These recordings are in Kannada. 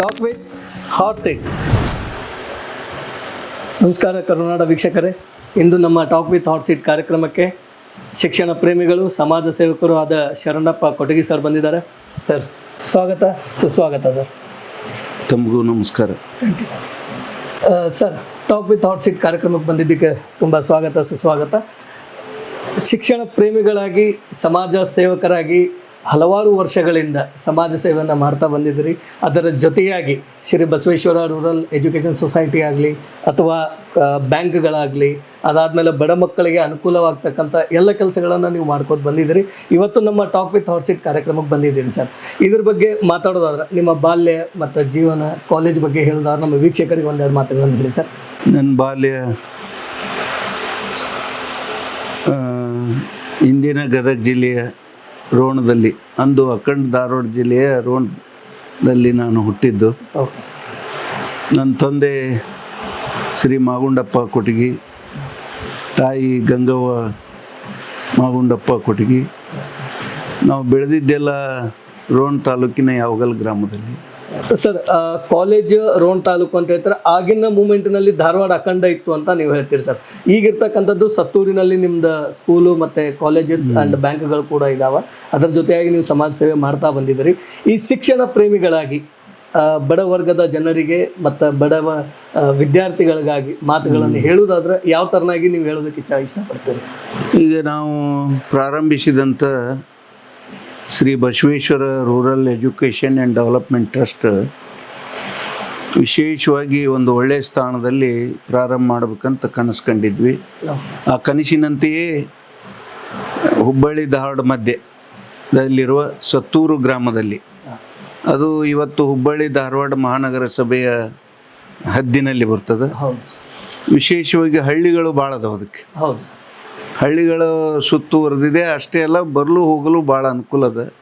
ಟಾಕ್ ವಿತ್ ಹಾಟ್ ಸೀಟ್ ನಮಸ್ಕಾರ ಕರುನಾಡ ವೀಕ್ಷಕರೇ. ಇಂದು ನಮ್ಮ ಟಾಕ್ ವಿತ್ ಹಾಟ್ ಸೀಟ್ ಕಾರ್ಯಕ್ರಮಕ್ಕೆ ಶಿಕ್ಷಣ ಪ್ರೇಮಿಗಳು ಸಮಾಜ ಸೇವಕರು ಆದ ಶರಣಪ್ಪ ಕೊಟಗಿ ಸರ್ ಬಂದಿದ್ದಾರೆ. ಸರ್ ಸ್ವಾಗತ. ಸುಸ್ವಾಗತ ಸರ್. ತಮಗೂ ನಮಸ್ಕಾರ. Sir talk with hot seat ಕಾರ್ಯಕ್ರಮಕ್ಕೆ ಬಂದಿದ್ದಕ್ಕೆ ತುಂಬ ಸ್ವಾಗತ ಸುಸ್ವಾಗತ. ಶಿಕ್ಷಣ ಪ್ರೇಮಿಗಳಾಗಿ ಸಮಾಜ ಸೇವಕರಾಗಿ ಹಲವಾರು ವರ್ಷಗಳಿಂದ ಸಮಾಜ ಸೇವೆಯನ್ನು ಮಾಡ್ತಾ ಬಂದಿದ್ದೀರಿ. ಅದರ ಜೊತೆಯಾಗಿ Shri Basaveshwara rural education society ಆಗಲಿ ಅಥವಾ ಬ್ಯಾಂಕ್ಗಳಾಗಲಿ, ಅದಾದಮೇಲೆ ಬಡ ಮಕ್ಕಳಿಗೆ ಅನುಕೂಲವಾಗ್ತಕ್ಕಂಥ ಎಲ್ಲ ಕೆಲಸಗಳನ್ನು ನೀವು ಮಾಡ್ಕೋದು ಬಂದಿದ್ದೀರಿ. ಇವತ್ತು ನಮ್ಮ ಟಾಕ್ ವಿತ್ ಹಾರ್ಸಿಟ್ ಕಾರ್ಯಕ್ರಮಕ್ಕೆ ಬಂದಿದ್ದೀರಿ ಸರ್. ಇದ್ರ ಬಗ್ಗೆ ಮಾತಾಡೋದಾದ್ರೆ ನಿಮ್ಮ ಬಾಲ್ಯ ಮತ್ತು ಜೀವನ ಕಾಲೇಜ್ ಬಗ್ಗೆ ಹೇಳೋದಾದ್ರೆ ನಮ್ಮ ವೀಕ್ಷಕರಿಗೆ ಒಂದೆರಡು ಮಾತುಗಳನ್ನು ಹೇಳಿ ಸರ್. ನನ್ನ ಬಾಲ್ಯ ಇಂದಿನ ಗದಗ ಜಿಲ್ಲೆಯ ರೋಣದಲ್ಲಿ ಅಂದು ಅಖಂಡ ಧಾರವಾಡ ಜಿಲ್ಲೆಯ ರೋಣದಲ್ಲಿ ನಾನು ಹುಟ್ಟಿದ್ದು. ನನ್ನ ತಂದೆ ಶ್ರೀ ಮಾಗುಂಡಪ್ಪ ಕೊಟಗಿ ತಾಯಿ ಗಂಗವ್ವ ಮಾಗುಂಡಪ್ಪ ಕೊಟಗಿ ನಾವು ಬೆಳೆದಿದ್ದೆಲ್ಲ ರೋಣ ತಾಲೂಕಿನ ಯಾವಗಲ್ ಗ್ರಾಮದಲ್ಲಿ. ಸರ್ ಕಾಲೇಜ್ ರೋಣ ತಾಲೂಕು ಅಂತ ಹೇಳ್ತಾರೆ. ಆಗಿನ ಮೂಮೆಂಟ್ನಲ್ಲಿ ಧಾರವಾಡ ಅಖಂಡ ಇತ್ತು ಅಂತ ನೀವು ಹೇಳ್ತೀರಿ ಸರ್. ಈಗಿರ್ತಕ್ಕಂಥದ್ದು ಸತ್ತೂರಿನಲ್ಲಿ ನಿಮ್ದು ಸ್ಕೂಲು ಮತ್ತು ಕಾಲೇಜಸ್ ಆ್ಯಂಡ್ ಬ್ಯಾಂಕ್ಗಳು ಕೂಡ ಇದಾವೆ. ಅದರ ಜೊತೆಯಾಗಿ ನೀವು ಸಮಾಜ ಸೇವೆ ಮಾಡ್ತಾ ಬಂದಿದ್ದೀರಿ. ಈ ಶಿಕ್ಷಣ ಪ್ರೇಮಿಗಳಾಗಿ ಬಡ ವರ್ಗದ ಜನರಿಗೆ ಮತ್ತು ಬಡವ ವಿದ್ಯಾರ್ಥಿಗಳಿಗಾಗಿ ಮಾತುಗಳನ್ನು ಹೇಳುವುದಾದ್ರೆ ಯಾವ ಥರನಾಗಿ ನೀವು ಹೇಳೋದಕ್ಕೆ ಇಷ್ಟ ಇಷ್ಟಪಡ್ತೀರಿ? ಈಗ ನಾವು ಪ್ರಾರಂಭಿಸಿದಂಥ Shri Basaveshwara rural education and development trust ವಿಶೇಷವಾಗಿ ಒಂದು ಒಳ್ಳೆಯ ಸ್ಥಾನದಲ್ಲಿ ಪ್ರಾರಂಭ ಮಾಡಬೇಕಂತ ಕನಸು ಕಂಡಿದ್ವಿ. ಆ ಕನಸಿನಂತೆಯೇ ಹುಬ್ಬಳ್ಳಿ ಧಾರವಾಡ ಮಧ್ಯದಲ್ಲಿರುವ ಸತ್ತೂರು ಗ್ರಾಮದಲ್ಲಿ. ಅದು ಇವತ್ತು ಹುಬ್ಬಳ್ಳಿ ಧಾರವಾಡ ಮಹಾನಗರ ಸಭೆಯ ಹದ್ದಿನಲ್ಲಿ ಬರ್ತದೆ. ವಿಶೇಷವಾಗಿ ಹಳ್ಳಿಗಳು ಭಾಳ ಅದಾವ ಅದಕ್ಕೆ. ಹೌದು. ಹಳ್ಳಿಗಳ ಸುತ್ತುವರೆದಿದೆ ಅಷ್ಟೇ ಅಲ್ಲ ಬರಲು ಹೋಗಲು ಭಾಳ ಅನುಕೂಲ ಅದ.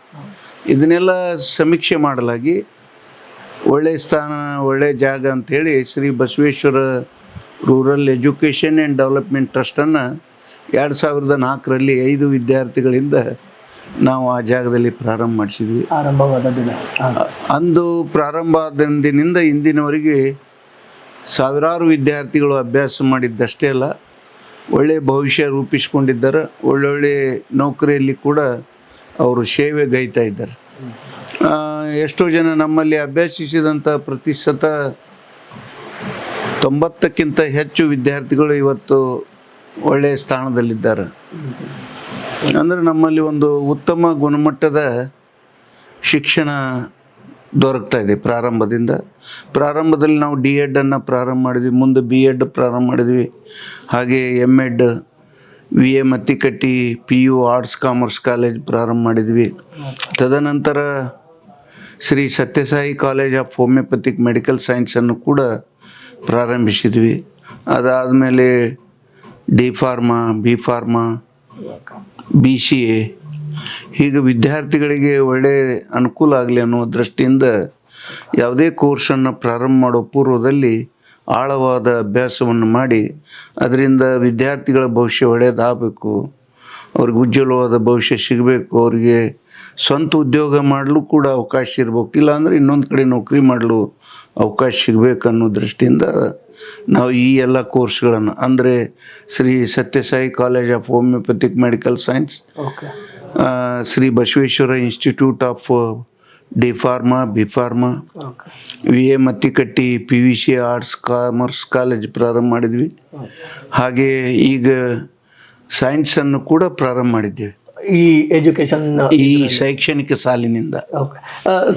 ಇದನ್ನೆಲ್ಲ ಸಮೀಕ್ಷೆ ಮಾಡಲಾಗಿ ಒಳ್ಳೆಯ ಸ್ಥಾನ ಒಳ್ಳೆಯ ಜಾಗ ಅಂಥೇಳಿ Shri Basaveshwara rural education and development ಟ್ರಸ್ಟನ್ನು ಎರಡು ಸಾವಿರದ ನಾಲ್ಕರಲ್ಲಿ ಐದು ವಿದ್ಯಾರ್ಥಿಗಳಿಂದ ನಾವು ಆ ಜಾಗದಲ್ಲಿ ಪ್ರಾರಂಭ ಮಾಡಿಸಿದ್ವಿ. ಆರಂಭವಾದ ದಿನ. ಅಂದು ಪ್ರಾರಂಭ ಆದಂದಿನಿಂದ ಇಂದಿನವರೆಗೆ ಸಾವಿರಾರು ವಿದ್ಯಾರ್ಥಿಗಳು ಅಭ್ಯಾಸ ಮಾಡಿದ್ದಷ್ಟೇ ಅಲ್ಲ ಒಳ್ಳೆಯ ಭವಿಷ್ಯ ರೂಪಿಸ್ಕೊಂಡಿದ್ದಾರೆ. ಒಳ್ಳೊಳ್ಳೆ ನೌಕರಿಯಲ್ಲಿ ಕೂಡ ಅವರು ಸೇವೆ ಗೈತಾ ಇದ್ದಾರೆ. ಎಷ್ಟೋ ಜನ ನಮ್ಮಲ್ಲಿ ಅಭ್ಯಾಸಿಸಿದಂಥ ಪ್ರತಿಶತ ತೊಂಬತ್ತಕ್ಕಿಂತ ಹೆಚ್ಚು ವಿದ್ಯಾರ್ಥಿಗಳು ಇವತ್ತು ಒಳ್ಳೆಯ ಸ್ಥಾನದಲ್ಲಿದ್ದಾರೆ. ಅಂದರೆ ನಮ್ಮಲ್ಲಿ ಒಂದು ಉತ್ತಮ ಗುಣಮಟ್ಟದ ಶಿಕ್ಷಣ ದೊರಕ್ತಾ ಇದೆ ಪ್ರಾರಂಭದಿಂದ. ಪ್ರಾರಂಭದಲ್ಲಿ ನಾವು ಡಿ ಎಡನ್ನು ಪ್ರಾರಂಭ ಮಾಡಿದ್ವಿ, ಮುಂದೆ ಬಿ ಎಡ್ ಪ್ರಾರಂಭ ಮಾಡಿದ್ವಿ. ಹಾಗೆ M Ed V A Mattikatti P U arts commerce college ಪ್ರಾರಂಭ ಮಾಡಿದ್ವಿ. ತದನಂತರ Shri Sathya Sai college of homeopathic medical ಸೈನ್ಸನ್ನು ಕೂಡ ಪ್ರಾರಂಭಿಸಿದ್ವಿ. ಅದಾದಮೇಲೆ D pharma B pharma B C A ಹೀಗೆ ವಿದ್ಯಾರ್ಥಿಗಳಿಗೆ ಒಳ್ಳೆ ಅನುಕೂಲ ಆಗಲಿ ಅನ್ನೋ ದೃಷ್ಟಿಯಿಂದ ಯಾವುದೇ ಕೋರ್ಸನ್ನು ಪ್ರಾರಂಭ ಮಾಡೋ ಪೂರ್ವದಲ್ಲಿ ಆಳವಾದ ಅಭ್ಯಾಸವನ್ನು ಮಾಡಿ ಅದರಿಂದ ವಿದ್ಯಾರ್ಥಿಗಳ ಭವಿಷ್ಯ ಒಳ್ಳೆಯದಾಗಬೇಕು. ಅವ್ರಿಗೆ ಉಜ್ವಲವಾದ ಭವಿಷ್ಯ ಸಿಗಬೇಕು. ಅವರಿಗೆ ಸ್ವಂತ ಉದ್ಯೋಗ ಮಾಡಲು ಕೂಡ ಅವಕಾಶ ಇರಬೇಕು. ಇಲ್ಲಾಂದರೆ ಇನ್ನೊಂದು ಕಡೆ ನೌಕರಿ ಮಾಡಲು ಅವಕಾಶ ಸಿಗಬೇಕು ಅನ್ನೋ ದೃಷ್ಟಿಯಿಂದ ನಾವು ಈ ಎಲ್ಲ ಕೋರ್ಸ್ಗಳನ್ನು, ಅಂದರೆ Shri Sathya Sai college of homeopathic medical science okay Shri Basaveshwara institute of D pharma B pharma V A Mattikatti P V C arts commerce college ಪ್ರಾರಂಭ ಮಾಡಿದ್ವಿ. ಹಾಗೆ ಈಗ ಸೈನ್ಸನ್ನು ಕೂಡ ಪ್ರಾರಂಭ ಮಾಡಿದ್ದೇವೆ. ಈ ಎಜುಕೇಶನ್ ಈ ಶೈಕ್ಷಣಿಕ ಸಾಲಿನಿಂದ.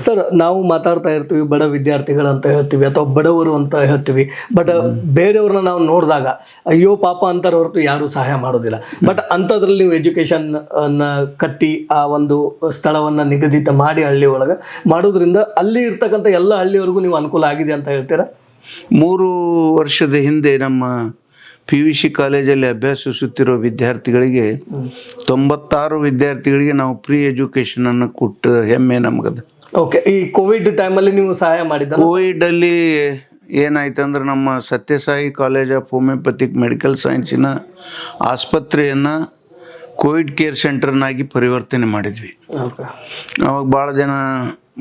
ಸರ್ ನಾವು ಮಾತಾಡ್ತಾ ಇರ್ತೀವಿ ಬಡ ವಿದ್ಯಾರ್ಥಿಗಳು ಅಂತ ಹೇಳ್ತೀವಿ ಅಥವಾ ಬಡವರು ಅಂತ ಹೇಳ್ತೀವಿ ಬಟ್ ಬೇರೆಯವ್ರನ್ನ ನಾವು ನೋಡಿದಾಗ ಅಯ್ಯೋ ಪಾಪ ಅಂತಾರ ಹೊರತು ಯಾರು ಸಹಾಯ ಮಾಡೋದಿಲ್ಲ. ಬಟ್ ಅಂಥದ್ರಲ್ಲಿ ನೀವು ಎಜುಕೇಶನ್ ಅನ್ನ ಕಟ್ಟಿ ಆ ಒಂದು ಸ್ಥಳವನ್ನ ನಿಗದಿತ ಮಾಡಿ ಹಳ್ಳಿ ಒಳಗೆ ಮಾಡೋದ್ರಿಂದ ಅಲ್ಲಿ ಇರ್ತಕ್ಕಂಥ ಎಲ್ಲ ಹಳ್ಳಿಯವರೆಗೂ ನೀವು ಅನುಕೂಲ ಆಗಿದೆ ಅಂತ ಹೇಳ್ತೀರಾ? ಮೂರು ವರ್ಷದ ಹಿಂದೆ ನಮ್ಮ ಪಿ ಯು ಸಿ ಕಾಲೇಜಲ್ಲಿ ಅಭ್ಯಾಸಿಸುತ್ತಿರುವ ವಿದ್ಯಾರ್ಥಿಗಳಿಗೆ ತೊಂಬತ್ತಾರು ವಿದ್ಯಾರ್ಥಿಗಳಿಗೆ ನಾವು ಫ್ರೀ ಎಜುಕೇಷನನ್ನು ಕೊಟ್ಟ ಹೆಮ್ಮೆ ನಮಗದ. ಓಕೆ ಈ ಕೋವಿಡ್ ಟೈಮಲ್ಲಿ ನೀವು ಸಹಾಯ ಮಾಡಿದ ಕೋವಿಡಲ್ಲಿ ಏನಾಯ್ತು ಅಂದ್ರೆ ನಮ್ಮ Sathya Sai college of homeopathic medical ಸೈನ್ಸಿನ ಆಸ್ಪತ್ರೆಯನ್ನು ಕೋವಿಡ್ ಕೇರ್ ಸೆಂಟರ್ನಾಗಿ ಪರಿವರ್ತನೆ ಮಾಡಿದ್ವಿ. ಅವಾಗ ಭಾಳ ಜನ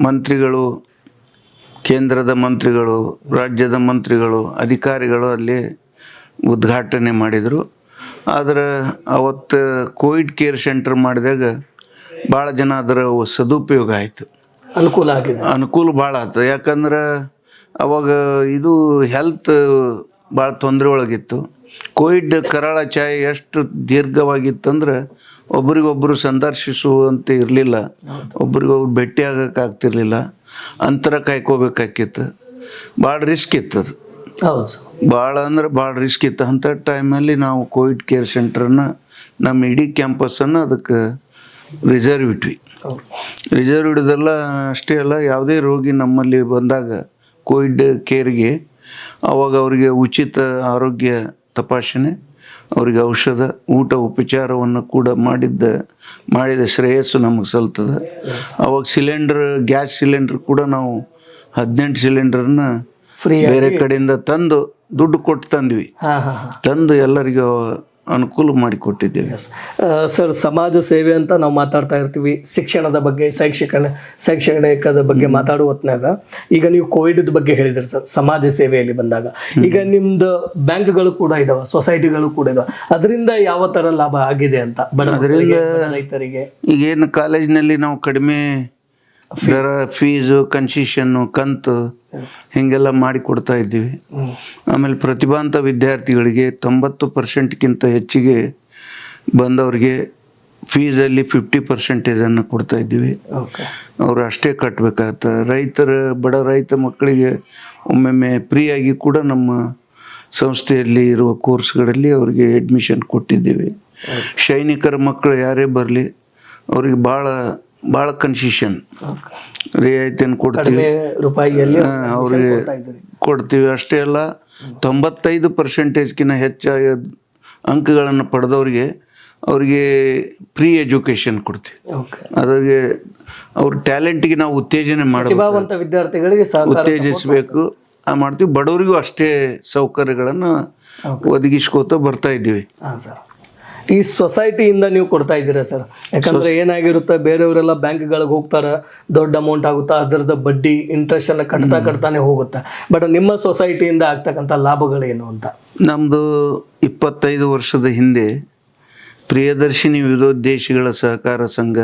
ಮಂತ್ರಿಗಳು ಕೇಂದ್ರದ ಮಂತ್ರಿಗಳು ರಾಜ್ಯದ ಮಂತ್ರಿಗಳು ಅಧಿಕಾರಿಗಳು ಅಲ್ಲಿ ಉದ್ಘಾಟನೆ ಮಾಡಿದರು. ಆದರೆ ಅವತ್ತು ಕೋವಿಡ್ ಕೇರ್ ಸೆಂಟರ್ ಮಾಡಿದಾಗ ಭಾಳ ಜನ ಅದರ ಸದುಪಯೋಗ ಆಯಿತು. ಅನುಕೂಲ ಆಗಿದೆ. ಅನುಕೂಲ ಭಾಳ ಆಯ್ತು ಯಾಕಂದ್ರೆ ಅವಾಗ ಇದು ಹೆಲ್ತ್ ಭಾಳ ತೊಂದರೆ ಒಳಗಿತ್ತು. ಕೋವಿಡ್ ಕರಾಳ ಛಾಯೆ ಎಷ್ಟು ದೀರ್ಘವಾಗಿತ್ತಂದ್ರೆ ಒಬ್ರಿಗೊಬ್ರು ಸಂದರ್ಶಿಸುವಂತೆ ಇರಲಿಲ್ಲ. ಒಬ್ರಿಗೊಬ್ರು ಭೇಟಿ ಆಗೋಕ್ಕಾಗ್ತಿರ್ಲಿಲ್ಲ. ಅಂತರ ಕಾಯ್ಕೋಬೇಕಾಕಿತ್ತು ಭಾಳ ರಿಸ್ಕ್ ಇತ್ತು ಅದು. ಹೌದು. ಭಾಳ ಅಂದ್ರೆ ಭಾಳ ರಿಸ್ಕ್ ಇತ್ತು. ಅಂಥ ಟೈಮಲ್ಲಿ ನಾವು ಕೋವಿಡ್ ಕೇರ್ ಸೆಂಟ್ರನ್ನ ನಮ್ಮ ಇಡೀ ಕ್ಯಾಂಪಸ್ಸನ್ನು ಅದಕ್ಕೆ ರಿಸರ್ವ್ ಇಟ್ವಿ. ರಿಸರ್ವ್ ಹಿಡಿದೆಲ್ಲ ಅಷ್ಟೇ ಅಲ್ಲ ಯಾವುದೇ ರೋಗಿ ನಮ್ಮಲ್ಲಿ ಬಂದಾಗ ಕೋವಿಡ್ ಕೇರ್ಗೆ ಅವಾಗ ಅವರಿಗೆ ಉಚಿತ ಆರೋಗ್ಯ ತಪಾಸಣೆ ಅವರಿಗೆ ಔಷಧ ಊಟ ಉಪಚಾರವನ್ನು ಕೂಡ ಮಾಡಿದ್ದ ಮಾಡಿದ ಶ್ರೇಯಸ್ಸು ನಮಗೆ ಸಲ್ತದೆ. ಅವಾಗ ಸಿಲಿಂಡ್ರ್ ಗ್ಯಾಸ್ ಸಿಲಿಂಡ್ರ್ ಕೂಡ ನಾವು ಹದಿನೆಂಟು ಸಿಲಿಂಡರ್ನ ಫ್ರೀ ಬೇರೆ ಕಡೆಯಿಂದ ತಂದು ದುಡ್ಡು ಕೊಟ್ಟು ತಂದ್ವಿ. ತಂದು ಎಲ್ಲರಿಗೂ ಅನುಕೂಲ ಮಾಡಿಕೊಟ್ಟಿದ್ದೇವೆ ಸರ್ ಸಮಾಜ ಸೇವೆ ಅಂತ ನಾವು ಮಾತಾಡ್ತಾ ಇರ್ತೀವಿ. ಶಿಕ್ಷಣದ ಬಗ್ಗೆ ಶೈಕ್ಷಣಿಕ ಶೈಕ್ಷಣಿಕದ ಬಗ್ಗೆ ಮಾತಾಡುವ ಹೊತ್ನಾಗ ಈಗ ನೀವು ಕೋವಿಡ್ ಬಗ್ಗೆ ಹೇಳಿದ್ರಿ ಸರ್ ಸಮಾಜ ಸೇವೆಯಲ್ಲಿ ಬಂದಾಗ. ಈಗ ನಿಮ್ದು ಬ್ಯಾಂಕ್ಗಳು ಕೂಡ ಇದಾವೆ ಸೊಸೈಟಿಗಳು ಕೂಡ ಇದಾವೆ. ಅದರಿಂದ ಯಾವ ತರ ಲಾಭ ಆಗಿದೆ ಅಂತ ಬಡ ರೈತರಿಗೆ? ಈಗೇನು ಕಾಲೇಜಿನಲ್ಲಿ ನಾವು ಕಡಿಮೆ ದರ ಫೀಸು ಕನ್ಸಿಷನ್ನು ಕಂತು ಹೀಗೆಲ್ಲ ಮಾಡಿ ಕೊಡ್ತಾ ಇದ್ದೀವಿ. ಆಮೇಲೆ ಪ್ರತಿಭಾಂತ ವಿದ್ಯಾರ್ಥಿಗಳಿಗೆ ತೊಂಬತ್ತು ಪರ್ಸೆಂಟ್ಗಿಂತ ಹೆಚ್ಚಿಗೆ ಬಂದವರಿಗೆ ಫೀಸಲ್ಲಿ ಫಿಫ್ಟಿ ಪರ್ಸೆಂಟೇಜನ್ನು ಕೊಡ್ತಾ ಇದ್ದೀವಿ. ಅವರು ಅಷ್ಟೇ ಕಟ್ಟಬೇಕಾಗತ್ತೆ ರೈತರ ಬಡ ರೈತ ಮಕ್ಕಳಿಗೆ ಒಮ್ಮೊಮ್ಮೆ ಫ್ರೀಯಾಗಿ ಕೂಡ ನಮ್ಮ ಸಂಸ್ಥೆಯಲ್ಲಿ ಇರುವ ಕೋರ್ಸ್ಗಳಲ್ಲಿ ಅವರಿಗೆ ಅಡ್ಮಿಷನ್ ಕೊಟ್ಟಿದ್ದೀವಿ. ಸೈನಿಕರ ಮಕ್ಕಳು ಯಾರೇ ಬರಲಿ ಅವ್ರಿಗೆ ಭಾಳ ಭಾಳ ಕನ್ಸಿಷನ್ ರಿಯಾಯಿತಿಯನ್ನು ಕೊಡ್ತೀವಿ. ರೂಪಾಯಿಯಲ್ಲಿ ಅವ್ರಿಗೆ ಕೊಡ್ತೀವಿ. ಅಷ್ಟೇ ಅಲ್ಲ ತೊಂಬತ್ತೈದು ಪರ್ಸೆಂಟೇಜ್ಕಿಂತ ಹೆಚ್ಚಾಗಿ ಅಂಕಗಳನ್ನು ಪಡೆದವ್ರಿಗೆ ಅವರಿಗೆ ಫ್ರೀ ಎಜುಕೇಷನ್ ಕೊಡ್ತೀವಿ. ಅದ್ರಿಗೆ ಅವ್ರ ಟ್ಯಾಲೆಂಟ್ಗೆ ನಾವು ಉತ್ತೇಜನೆ ಮಾಡಬೇಕು. ವಿದ್ಯಾರ್ಥಿಗಳಿಗೆ ಉತ್ತೇಜಿಸಬೇಕು. ಆ ಮಾಡ್ತೀವಿ. ಬಡವರಿಗೂ ಅಷ್ಟೇ ಸೌಕರ್ಯಗಳನ್ನು ಒದಗಿಸ್ಕೋತ ಬರ್ತಾ ಇದ್ದೀವಿ. ಹಾಂ ಸರ್. ಈ ಸೊಸೈಟಿಯಿಂದ ನೀವು ಕೊಡ್ತಾ ಇದ್ದೀರಾ ಸರ್? ಯಾಕಂದ್ರೆ ಏನಾಗಿರುತ್ತೆ ಬೇರೆಯವರೆಲ್ಲ ಬ್ಯಾಂಕ್ಗಳಿಗೆ ಹೋಗ್ತಾರೆ ದೊಡ್ಡ ಅಮೌಂಟ್ ಆಗುತ್ತಾ ಅದರದ ಬಡ್ಡಿ ಇಂಟ್ರೆಸ್ಟ್ ಅನ್ನ ಕಟ್ತಾ ಕಟ್ತಾನೆ ಹೋಗುತ್ತೆ. ಬಟ್ ನಿಮ್ಮ ಸೊಸೈಟಿಯಿಂದ ಆಗ್ತಕ್ಕಂಥ ಲಾಭಗಳೇನು ಅಂತ? ನಮ್ಮದು ಇಪ್ಪತ್ತೈದು ವರ್ಷದ ಹಿಂದೆ ಪ್ರಿಯದರ್ಶಿನಿ ವಿರೋದ್ದೇಶಿಗಳ ಸಹಕಾರ ಸಂಘ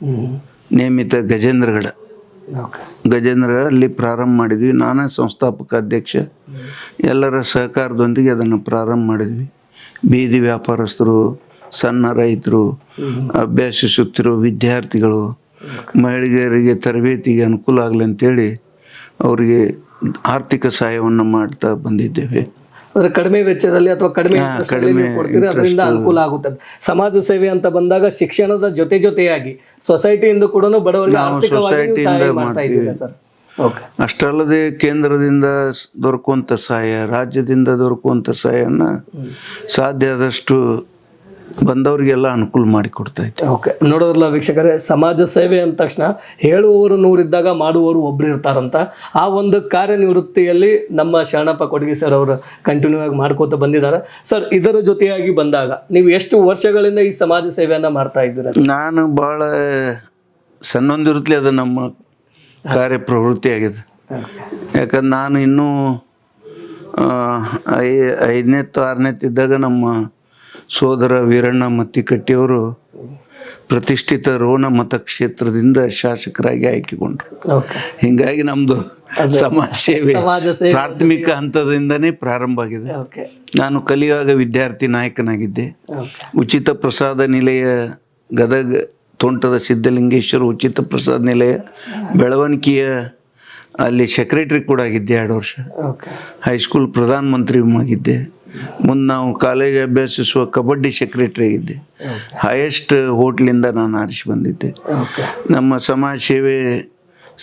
ನಿಯಮಿತ ನೇಮಿತ ಗಜೇಂದ್ರಗಡ. ಗಜೇಂದ್ರ ಅಲ್ಲಿ ಪ್ರಾರಂಭ ಮಾಡಿದ್ವಿ. ನಾನೇ ಸಂಸ್ಥಾಪಕ ಅಧ್ಯಕ್ಷ. ಎಲ್ಲರ ಸಹಕಾರದೊಂದಿಗೆ ಅದನ್ನು ಪ್ರಾರಂಭ ಮಾಡಿದ್ವಿ. ಬೀದಿ ವ್ಯಾಪಾರಸ್ಥರು ಸಣ್ಣ ರೈತರು ಅಭ್ಯಾಸಿಸುತ್ತಿರುವ ವಿದ್ಯಾರ್ಥಿಗಳು ಮಹಿಳೆಯರಿಗೆ ತರಬೇತಿಗೆ ಅನುಕೂಲ ಆಗಲಿ ಅಂತೇಳಿ ಅವರಿಗೆ ಆರ್ಥಿಕ ಸಹಾಯವನ್ನು ಮಾಡ್ತಾ ಬಂದಿದ್ದೇವೆ. ಅಂದ್ರೆ ಕಡಿಮೆ ವೆಚ್ಚದಲ್ಲಿ ಅಥವಾ ಕಡಿಮೆ ಅದರಿಂದ ಅನುಕೂಲ ಆಗುತ್ತದೆ ಸಮಾಜ ಸೇವೆ ಅಂತ ಬಂದಾಗ ಶಿಕ್ಷಣದ ಜೊತೆ ಜೊತೆಯಾಗಿ ಸೊಸೈಟಿಯಿಂದ ಕೂಡ ಬಡವರಿಗೆ ಆರ್ಥಿಕವಾಗಿ ಸಹಾಯ ಮಾಡ್ತಾ ಇದ್ದೀರಾ ಸರ್? ಓಕೆ ಅಷ್ಟಲ್ಲದೆ ಕೇಂದ್ರದಿಂದ ದೊರಕುವಂಥ ಸಹಾಯ ರಾಜ್ಯದಿಂದ ದೊರಕುವಂಥ ಸಹಾಯನ ಸಾಧ್ಯ ಆದಷ್ಟು ಬಂದವರಿಗೆಲ್ಲ ಅನುಕೂಲ ಮಾಡಿಕೊಡ್ತಾ ಇತ್ತು ಓಕೆ ನೋಡೋದ್ರಲ್ಲ ವೀಕ್ಷಕರೇ ಸಮಾಜ ಸೇವೆ ಅಂದ ತಕ್ಷಣ ಹೇಳುವವರು ನೂರಿದ್ದಾಗ ಮಾಡುವವರು ಒಬ್ರು ಇರ್ತಾರಂತ. ಆ ಒಂದು ಕಾರ್ಯನಿವೃತ್ತಿಯಲ್ಲಿ ನಮ್ಮ ಶರಣಪ್ಪ ಕೊಡಗಿ ಸರ್ ಅವರು ಕಂಟಿನ್ಯೂ ಆಗಿ ಮಾಡ್ಕೋತ ಬಂದಿದ್ದಾರೆ. ಸರ್ ಇದರ ಜೊತೆಯಾಗಿ ಬಂದಾಗ ನೀವು ಎಷ್ಟು ವರ್ಷಗಳಿಂದ ಈ ಸಮಾಜ ಸೇವೆಯನ್ನು ಮಾಡ್ತಾ ಇದ್ದೀರಾ? ನಾನು ಭಾಳ ಸಣ್ಣೊಂದಿರುತ್ತಲೇ ಅದು ನಮ್ಮ ಕಾರ್ಯ ಪ್ರವೃತ್ತಿ ಆಗಿದೆ. ಯಾಕಂದ್ರೆ ನಾನು ಇನ್ನೂ ಐದನೇ ಐ ಐದನೇತ್ತು ಆರನೇತ್ತು ಇದ್ದಾಗ ನಮ್ಮ ಸೋದರ ವೀರಣ್ಣ ಮತ್ತಿಕಟ್ಟಿಯವರು ಪ್ರತಿಷ್ಠಿತ ರೋಣ ಮತಕ್ಷೇತ್ರದಿಂದ ಶಾಸಕರಾಗಿ ಆಯ್ಕೆಗೊಂಡ್ರು. ಹಿಂಗಾಗಿ ನಮ್ಮದು ಸಮಾಜ ಸೇವೆ ಪ್ರಾಥಮಿಕ ಹಂತದಿಂದನೇ ಪ್ರಾರಂಭ ಆಗಿದೆ. ನಾನು ಕಲಿಯುವಾಗ ವಿದ್ಯಾರ್ಥಿ ನಾಯಕನಾಗಿದ್ದೆ. ಉಚಿತ ಪ್ರಸಾದ ನಿಲಯ ಗದಗ ತೋಂಟದ ಸಿದ್ಧಲಿಂಗೇಶ್ವರ ಉಚಿತ ಪ್ರಸಾದ ನಿಲಯ ಬೆಳವಣಿಗೆಯ ಅಲ್ಲಿ ಸೆಕ್ರೆಟ್ರಿ ಕೂಡ ಆಗಿದ್ದೆ ಎರಡು ವರ್ಷ. ಹೈಸ್ಕೂಲ್ ಪ್ರಧಾನ ಮಂತ್ರಿ ಆಗಿದ್ದೆ. ಮುಂದೆ ನಾವು ಕಾಲೇಜ್ ಅಭ್ಯಾಸಿಸುವ ಕಬಡ್ಡಿ ಸೆಕ್ರೆಟರಿ ಆಗಿದ್ದೆ ಹೈಯೆಸ್ಟ್ ಹೋಟ್ಲಿಂದ ನಾನು ಆರಿಸಿ ಬಂದಿದ್ದೆ. ನಮ್ಮ ಸಮಾಜ ಸೇವೆ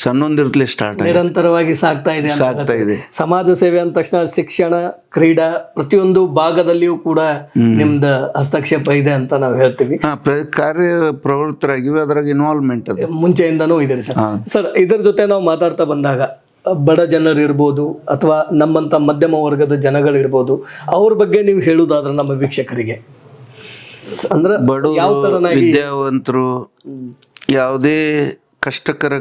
ಸಣ್ಣೊಂದಿರ್ತಲೇ ಸ್ಟಾರ್ಟ್ ನಿರಂತರವಾಗಿ ಸಾಗ್ತಾ ಇದೆ ಸಾಗ್ತಾ ಇದೆ. ಸಮಾಜ ಸೇವೆ ಅಂದ ತಕ್ಷಣ ಶಿಕ್ಷಣ ಕ್ರೀಡಾ ಪ್ರತಿಯೊಂದು ಭಾಗದಲ್ಲಿಯೂ ಕೂಡ ನಿಮ್ದು ಹಸ್ತಕ್ಷೇಪ ಇದೆ ಅಂತ ನಾವು ಹೇಳ್ತೀವಿ. ಕಾರ್ಯ ಪ್ರವೃತ್ತರಾಗಿವೆ ಅದ್ರಾಗ ಇನ್ವಾಲ್ವ್ಮೆಂಟ್ ಅದು. ಮುಂಚೆಯಿಂದನೂ ಇದೆ ಸರ್. ಸರ್ ಇದರ ಜೊತೆ ನಾವು ಮಾತಾಡ್ತಾ ಬಂದಾಗ ಬಡ ಜನರಿರ್ಬೋದು ಅಥವಾ ನಮ್ಮಂಥ ಮಧ್ಯಮ ವರ್ಗದ ಜನಗಳಿರ್ಬೋದು ಅವ್ರ ಬಗ್ಗೆ ನೀವು ಹೇಳುವುದಾದ್ರೆ ನಮ್ಮ ವೀಕ್ಷಕರಿಗೆ. ಅಂದ್ರೆ ಯಾವ ಬಡವರು ವಿದ್ಯಾವಂತರು ಯಾವುದೇ ಕಷ್ಟಕರ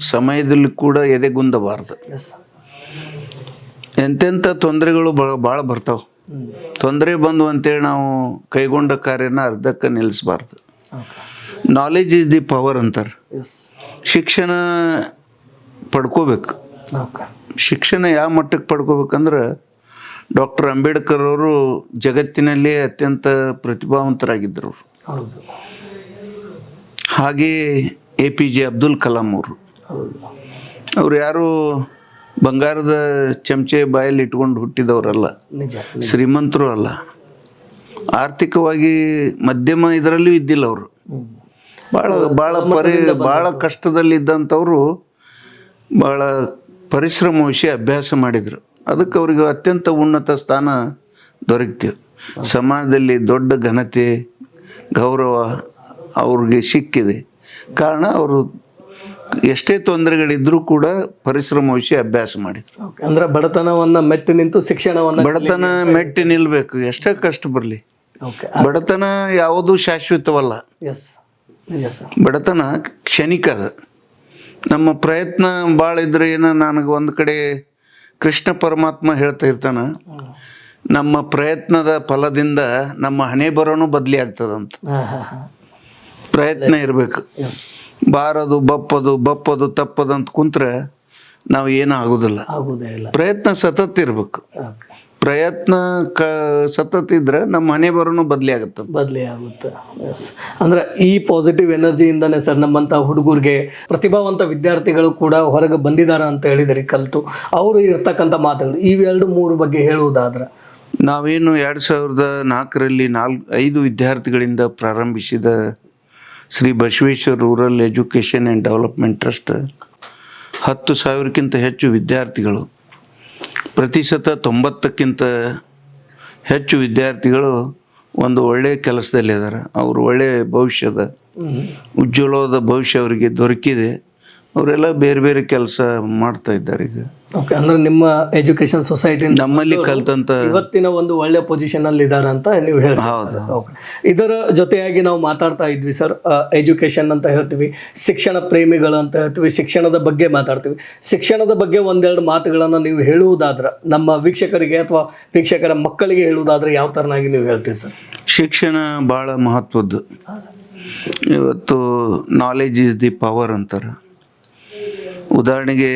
ಸಮಯದಲ್ಲಿ ಕೂಡ ಎದೆಗುಂದಬಾರ್ದು. ಎಂತೆಂಥ ತೊಂದರೆಗಳು ಭಾಳ ಬರ್ತಾವೆ. ತೊಂದರೆ ಬಂದು ಅಂತೇಳಿ ನಾವು ಕೈಗೊಂಡ ಕಾರ್ಯನ ಅರ್ಧಕ್ಕೆ ನಿಲ್ಲಿಸಬಾರ್ದು ನಾಲೆಜ್ ಇಸ್ ದಿ ಪವರ್ ಅಂತಾರೆ. ಶಿಕ್ಷಣ ಪಡ್ಕೋಬೇಕು. ಶಿಕ್ಷಣ ಯಾವ ಮಟ್ಟಕ್ಕೆ ಪಡ್ಕೋಬೇಕಂದ್ರೆ ಡಾಕ್ಟರ್ ಅಂಬೇಡ್ಕರ್ ಅವರು ಜಗತ್ತಿನಲ್ಲೇ ಅತ್ಯಂತ ಪ್ರತಿಭಾವಂತರಾಗಿದ್ದರು. ಅವರು ಹೌದು. ಹಾಗೆ A P J Abdul Kalam ಅವರು. ಅವರು ಯಾರು ಬಂಗಾರದ ಚಮಚೆ ಬಾಯಲ್ಲಿ ಇಟ್ಕೊಂಡು ಹುಟ್ಟಿದವರಲ್ಲ. ಶ್ರೀಮಂತರು ಅಲ್ಲ. ಆರ್ಥಿಕವಾಗಿ ಮಧ್ಯಮ ಇದರಲ್ಲೂ ಇದ್ದಿಲ್ಲ ಅವರು. ಭಾಳ ಭಾಳ ಪರಿ ಭಾಳ ಕಷ್ಟದಲ್ಲಿದ್ದಂಥವ್ರು ಭಾಳ ಪರಿಶ್ರಮ ವಿಷಯ ಅಭ್ಯಾಸ ಮಾಡಿದರು. ಅದಕ್ಕೆ ಅವ್ರಿಗೆ ಅತ್ಯಂತ ಉನ್ನತ ಸ್ಥಾನ ದೊರಕ್ತಿವಿ ಸಮಾಜದಲ್ಲಿ ದೊಡ್ಡ ಘನತೆ ಗೌರವ ಅವ್ರಿಗೆ ಸಿಕ್ಕಿದೆ. ಕಾರಣ ಅವರು ಎಷ್ಟೇ ತೊಂದರೆಗಳಿದ್ರೂ ಕೂಡ ಪರಿಶ್ರಮ ವಿಷಯ ಅಭ್ಯಾಸ ಮಾಡಿದರು. ಅಂದ್ರೆ ಬಡತನವನ್ನ ಮೆಟ್ಟಿ ನಿಂತು ಶಿಕ್ಷಣವನ್ನ ಬಡತನ ಮೆಟ್ಟಿ ನಿಲ್ಬೇಕು. ಎಷ್ಟೇ ಕಷ್ಟ ಬರಲಿ. ಬಡತನ ಯಾವುದು ಶಾಶ್ವತವಲ್ಲ. ಬಡತನ ಕ್ಷಣಿಕ ಅದ ನಮ್ಮ ಪ್ರಯತ್ನ ಭಾಳ ಇದ್ರೆ ಏನೋ ನನಗೆ ಒಂದು ಕಡೆ ಕೃಷ್ಣ ಪರಮಾತ್ಮ ಹೇಳ್ತಾ ಇರ್ತಾನ ನಮ್ಮ ಪ್ರಯತ್ನದ ಫಲದಿಂದ ನಮ್ಮ ಹಣೆ ಬರೋನು ಬದಲಿ ಆಗ್ತದಂತ. ಪ್ರಯತ್ನ ಇರಬೇಕು. ಬಾರದು ಬಪ್ಪದು ಬಪ್ಪದು ತಪ್ಪದಂತ ಅಂತ ಕುಂತ್ರೆ ನಾವು ಏನೂ ಆಗೋದಿಲ್ಲ. ಪ್ರಯತ್ನ ಸತತ ಇರಬೇಕು. ಪ್ರಯತ್ನ ಕ ಸತತ ಇದ್ರೆ ನಮ್ಮ ಮನೆ ಬರೋನು ಬದಲಿ ಆಗುತ್ತೆ. ಬದಲಿ ಆಗುತ್ತೆ. ಎಸ್ ಅಂದ್ರೆ ಈ ಪಾಸಿಟಿವ್ ಎನರ್ಜಿಯಿಂದನೇ ಸರ್ ನಮ್ಮಂಥ ಹುಡುಗರಿಗೆ ಪ್ರತಿಭಾವಂತ ವಿದ್ಯಾರ್ಥಿಗಳು ಕೂಡ ಹೊರಗೆ ಬಂದಿದ್ದಾರೆ ಅಂತ ಹೇಳಿದ್ರಿ ಕಲಿತು. ಅವರು ಇರ್ತಕ್ಕಂಥ ಮಾತುಗಳು. ಇವೆರಡು ಮೂರು ಬಗ್ಗೆ ಹೇಳುವುದಾದ್ರೆ. ನಾವೇನು ಎರಡು ಸಾವಿರದ ನಾಲ್ಕರಲ್ಲಿ ನಾಲ್ಕು ಐದು ವಿದ್ಯಾರ್ಥಿಗಳಿಂದ ಪ್ರಾರಂಭಿಸಿದ Shri Basaveshwara rural education and development trust ಹತ್ತು ಸಾವಿರಕ್ಕಿಂತ ಹೆಚ್ಚು ವಿದ್ಯಾರ್ಥಿಗಳು ಪ್ರತಿಶತ ತೊಂಬತ್ತಕ್ಕಿಂತ ಹೆಚ್ಚು ವಿದ್ಯಾರ್ಥಿಗಳು ಒಂದು ಒಳ್ಳೆಯ ಕೆಲಸದಲ್ಲಿದ್ದಾರೆ. ಅವರು ಒಳ್ಳೆಯ ಭವಿಷ್ಯದ ಉಜ್ವಲವಾದ ಭವಿಷ್ಯ ಅವರಿಗೆ ದೊರಕಿದೆ. ಅವರೆಲ್ಲ ಬೇರೆ ಬೇರೆ ಕೆಲಸ ಮಾಡ್ತಾ ಇದ್ದಾರೆ ಈಗ. ಓಕೆ ಅಂದ್ರೆ ನಿಮ್ಮ ಎಜುಕೇಶನ್ ಸೊಸೈಟಿ ನಮ್ಮಲ್ಲಿ ಕಲ್ತಂತ ಇವತ್ತಿನ ಒಂದು ಒಳ್ಳೆ ಪೊಸಿಷನ್ ಅಲ್ಲಿ ಇದ್ದಾರೆ ಅಂತ ನೀವು ಹೇಳಿ ಹೌದು ಓಕೆ ಇದರ ಜೊತೆಯಾಗಿ ನಾವು ಮಾತಾಡ್ತಾ ಇದ್ವಿ ಸರ್. ಎಜುಕೇಶನ್ ಅಂತ ಹೇಳ್ತೀವಿ ಶಿಕ್ಷಣ ಪ್ರೇಮಿಗಳು ಅಂತ ಹೇಳ್ತೀವಿ ಶಿಕ್ಷಣದ ಬಗ್ಗೆ ಮಾತಾಡ್ತೀವಿ. ಶಿಕ್ಷಣದ ಬಗ್ಗೆ ಒಂದೆರಡು ಮಾತುಗಳನ್ನು ನೀವು ಹೇಳುವುದಾದ್ರೆ ನಮ್ಮ ವೀಕ್ಷಕರಿಗೆ ಅಥವಾ ವೀಕ್ಷಕರ ಮಕ್ಕಳಿಗೆ ಹೇಳುವುದಾದ್ರೆ ಯಾವ ಥರನಾಗಿ ನೀವು ಹೇಳ್ತೀರಿ ಸರ್? ಶಿಕ್ಷಣ ಭಾಳ ಮಹತ್ವದ್ದು. ಇವತ್ತು ನಾಲೆಜ್ ಈಸ್ ದಿ ಪವರ್ ಅಂತಾರೆ. ಉದಾಹರಣೆಗೆ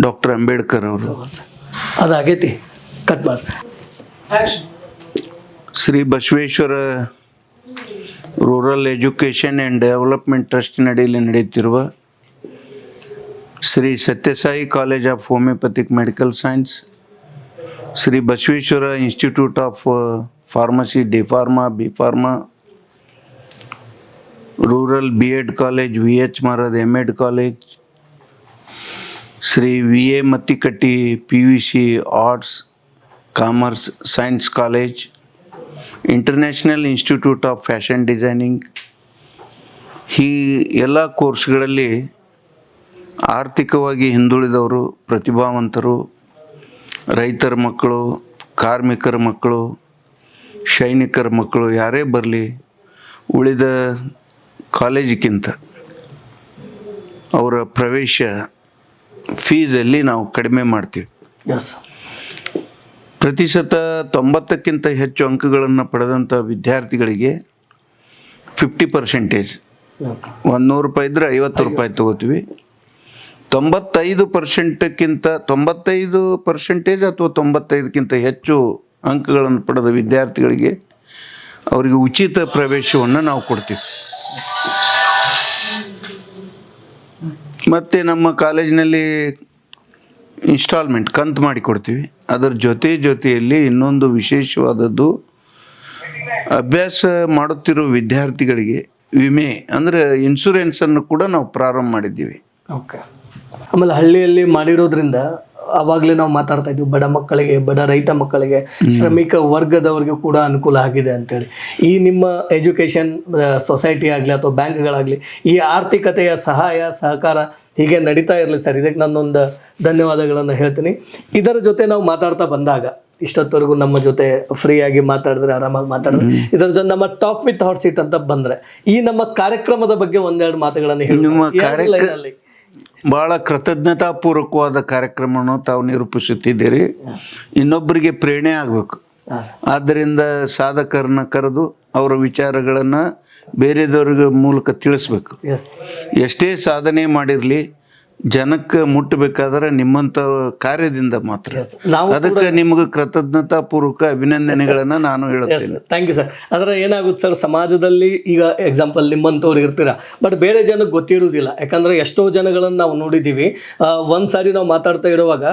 ಡಾಕ್ಟರ್ ಅಂಬೇಡ್ಕರ್ ಅವರು ಅದಾಗೈತಿ ಕಟ್ ಮಾಡಿ Shri Basaveshwara rural education and development ಟ್ರಸ್ಟಿನಡಿಯಲ್ಲಿ ನಡೆಯುತ್ತಿರುವ Shri Sathya Sai college of homeopathic medical science Shri Basaveshwara institute of pharmacy D pharma B pharma rural B Ed college V H Marad M Ed college Shri V A Mattikatti P V C arts commerce science college international institute of fashion designing ಈ ಎಲ್ಲ ಕೋರ್ಸ್ಗಳಲ್ಲಿ ಆರ್ಥಿಕವಾಗಿ ಹಿಂದುಳಿದವರು, ಪ್ರತಿಭಾವಂತರು, ರೈತರ ಮಕ್ಕಳು, ಕಾರ್ಮಿಕರ ಮಕ್ಕಳು, ಸೈನಿಕರ ಮಕ್ಕಳು ಯಾರೇ ಬರಲಿ, ಉಳಿದ ಕಾಲೇಜಿಗಿಂತ ಅವರ ಪ್ರವೇಶ ಫೀಸಲ್ಲಿ ನಾವು ಕಡಿಮೆ ಮಾಡ್ತೀವಿ. ಎಸ್ ಪ್ರತಿಶತ ತೊಂಬತ್ತಕ್ಕಿಂತ ಹೆಚ್ಚು ಅಂಕಗಳನ್ನು ಪಡೆದಂಥ ವಿದ್ಯಾರ್ಥಿಗಳಿಗೆ ಫಿಫ್ಟಿ ಪರ್ಸೆಂಟೇಜ್ ಒಂದು ನೂರು ರೂಪಾಯಿ ಇದ್ದರೆ ಐವತ್ತು ರೂಪಾಯಿ ತಗೋತೀವಿ. ತೊಂಬತ್ತೈದು ಪರ್ಸೆಂಟಕ್ಕಿಂತ ತೊಂಬತ್ತೈದು ಪರ್ಸೆಂಟೇಜ್ ಅಥವಾ ತೊಂಬತ್ತೈದಕ್ಕಿಂತ ಹೆಚ್ಚು ಅಂಕಗಳನ್ನು ಪಡೆದ ವಿದ್ಯಾರ್ಥಿಗಳಿಗೆ ಅವರಿಗೆ ಉಚಿತ ಪ್ರವೇಶವನ್ನು ನಾವು ಕೊಡ್ತೀವಿ. ಮತ್ತು ನಮ್ಮ ಕಾಲೇಜಿನಲ್ಲಿ ಇನ್ಸ್ಟಾಲ್ಮೆಂಟ್ ಕಂತು ಮಾಡಿ ಕೊಡ್ತೀವಿ. ಅದರ ಜೊತೆ ಜೊತೆಯಲ್ಲಿ ಇನ್ನೊಂದು ವಿಶೇಷವಾದದ್ದು, ಅಭ್ಯಾಸ ಮಾಡುತ್ತಿರುವ ವಿದ್ಯಾರ್ಥಿಗಳಿಗೆ ವಿಮೆ ಅಂದರೆ ಇನ್ಶೂರೆನ್ಸನ್ನು ಕೂಡ ನಾವು ಪ್ರಾರಂಭ ಮಾಡಿದ್ದೀವಿ. ಓಕೆ ಆಮೇಲೆ ಹಳ್ಳಿಯಲ್ಲಿ ಮಾಡಿರೋದ್ರಿಂದ ಅವಾಗಲೇ ನಾವು ಮಾತಾಡ್ತಾ ಇದ್ವಿ ಬಡ ಮಕ್ಕಳಿಗೆ ಬಡ ರೈತ ಮಕ್ಕಳಿಗೆ ಶ್ರಮಿಕ ವರ್ಗದವರಿಗೆ ಕೂಡ ಅನುಕೂಲ ಆಗಿದೆ ಅಂತೇಳಿ. ಈ ನಿಮ್ಮ ಎಜುಕೇಷನ್ ಸೊಸೈಟಿ ಆಗಲಿ ಅಥವಾ ಬ್ಯಾಂಕ್ಗಳಾಗಲಿ ಈ ಆರ್ಥಿಕತೆಯ ಸಹಾಯ ಸಹಕಾರ ಹೀಗೆ ನಡೀತಾ ಇರಲಿ ಸರ್. ಇದಕ್ಕೆ ನಾನೊಂದು ಧನ್ಯವಾದಗಳನ್ನು ಹೇಳ್ತೀನಿ. ಇದರ ಜೊತೆ ನಾವು ಮಾತಾಡ್ತಾ ಬಂದಾಗ ಇಷ್ಟೊತ್ತವರೆಗೂ ನಮ್ಮ ಜೊತೆ ಫ್ರೀ ಆಗಿ ಮಾತಾಡಿದ್ರೆ ಆರಾಮಾಗಿ ಮಾತಾಡಿದ್ರೆ ಇದರ ಜೊತೆ ನಮ್ಮ ಟಾಕ್ ವಿತ್ ಹಾಟ್ ಸೀಟ್ ಅಂತ ಬಂದ್ರೆ ಈ ನಮ್ಮ ಕಾರ್ಯಕ್ರಮದ ಬಗ್ಗೆ ಒಂದೆರಡು ಮಾತುಗಳನ್ನು ಹೇಳಿ ನಿಮ್ಮ ಕೃತಜ್ಞತಾ ಪೂರಕವಾದ ಬಹಳ ಕೃತಜ್ಞತಾಪೂರ್ವಕವಾದ ಕಾರ್ಯಕ್ರಮವನ್ನು ತಾವು ನಿರೂಪಿಸುತ್ತಿದ್ದೀರಿ ಇನ್ನೊಬ್ಬರಿಗೆ ಪ್ರೇರಣೆ ಆಗಬೇಕು. ಆದ್ದರಿಂದ ಸಾಧಕರನ್ನ ಕರೆದು ಅವರ ವಿಚಾರಗಳನ್ನು ಬೇರೆದವ್ರಿಗೆ ಮೂಲಕ ತಿಳಿಸ್ಬೇಕು. ಎಷ್ಟೇ ಸಾಧನೆ ಮಾಡಿರಲಿ ಜನಕ್ಕೆ ಮುಟ್ಟಬೇಕಾದ್ರೆ ನಿಮ್ಮಂತ ಕಾರ್ಯದಿಂದ ಮಾತ್ರ. ಅದಕ್ಕೆ ನಿಮಗೆ ಕೃತಜ್ಞತಾ ಪೂರ್ವಕ ಅಭಿನಂದನೆಗಳನ್ನ ನಾನು ಹೇಳುತ್ತೇನೆ. ಥ್ಯಾಂಕ್ ಯು ಸರ್ ಆದರೆ ಏನಾಗುತ್ತೆ ಸರ್ ಸಮಾಜದಲ್ಲಿ ಈಗ ಎಕ್ಸಾಂಪಲ್ ನಿಮ್ಮಂತವ್ರು ಇರ್ತೀರಾ? ಬಟ್ ಬೇರೆ ಜನಕ್ಕೆ ಗೊತ್ತಿರುವುದಿಲ್ಲ. ಯಾಕಂದ್ರೆ ಎಷ್ಟೋ ಜನಗಳನ್ನು ನಾವು ನೋಡಿದ್ದೀವಿ ಒಂದ್ ಸಾರಿ ನಾವು ಮಾತಾಡ್ತಾ ಇರುವಾಗ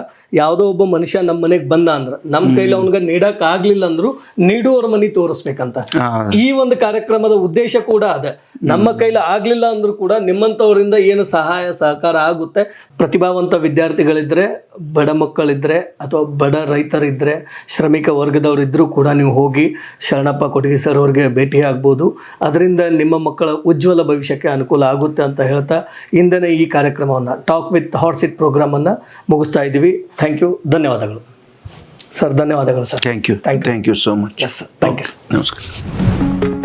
ಯಾವುದೋ ಒಬ್ಬ ಮನುಷ್ಯ ನಮ್ಮ ಮನೆಗೆ ಬಂದ ಅಂದ್ರೆ ನಮ್ಮ ಕೈಲಿ ಅವನಿಗೆ ನೀಡಕ್ ಆಗ್ಲಿಲ್ಲ ಅಂದ್ರು ನೀಡುವವ್ರ ಮನೆ ತೋರಿಸ್ಬೇಕಂತ. ಈ ಒಂದು ಕಾರ್ಯಕ್ರಮದ ಉದ್ದೇಶ ಕೂಡ ಅದೇ. ನಮ್ಮ ಕೈಲಿ ಆಗ್ಲಿಲ್ಲ ಅಂದ್ರೂ ಕೂಡ ನಿಮ್ಮಂತವರಿಂದ ಏನು ಸಹಾಯ ಸಹಕಾರ ಆಗುತ್ತೆ ಪ್ರತಿಭಾವಂತ ವಿದ್ಯಾರ್ಥಿಗಳಿದ್ದರೆ ಬಡ ಮಕ್ಕಳಿದ್ದರೆ ಅಥವಾ ಬಡ ರೈತರಿದ್ದರೆ ಶ್ರಮಿಕ ವರ್ಗದವರಿದ್ದರೂ ಕೂಡ ನೀವು ಹೋಗಿ ಶರಣಪ್ಪ ಕೊಟ್ಟಿಗೆ ಸರ್ ಅವ್ರಿಗೆ ಭೇಟಿ ಆಗ್ಬೋದು. ಅದರಿಂದ ನಿಮ್ಮ ಮಕ್ಕಳ ಉಜ್ವಲ ಭವಿಷ್ಯಕ್ಕೆ ಅನುಕೂಲ ಆಗುತ್ತೆ ಅಂತ ಹೇಳ್ತಾ ಇಂದನೆ ಈ ಕಾರ್ಯಕ್ರಮವನ್ನು ಟಾಕ್ ವಿತ್ ಹಾಟ್ಸಿಟ್ ಪ್ರೋಗ್ರಾಮನ್ನು ಮುಗಿಸ್ತಾ ಇದ್ದೀವಿ. ಥ್ಯಾಂಕ್ ಯು ಧನ್ಯವಾದಗಳು. ಸರ್ ಧನ್ಯವಾದಗಳು sir. Thank you thank you so much yes thank you ನಮಸ್ಕಾರ.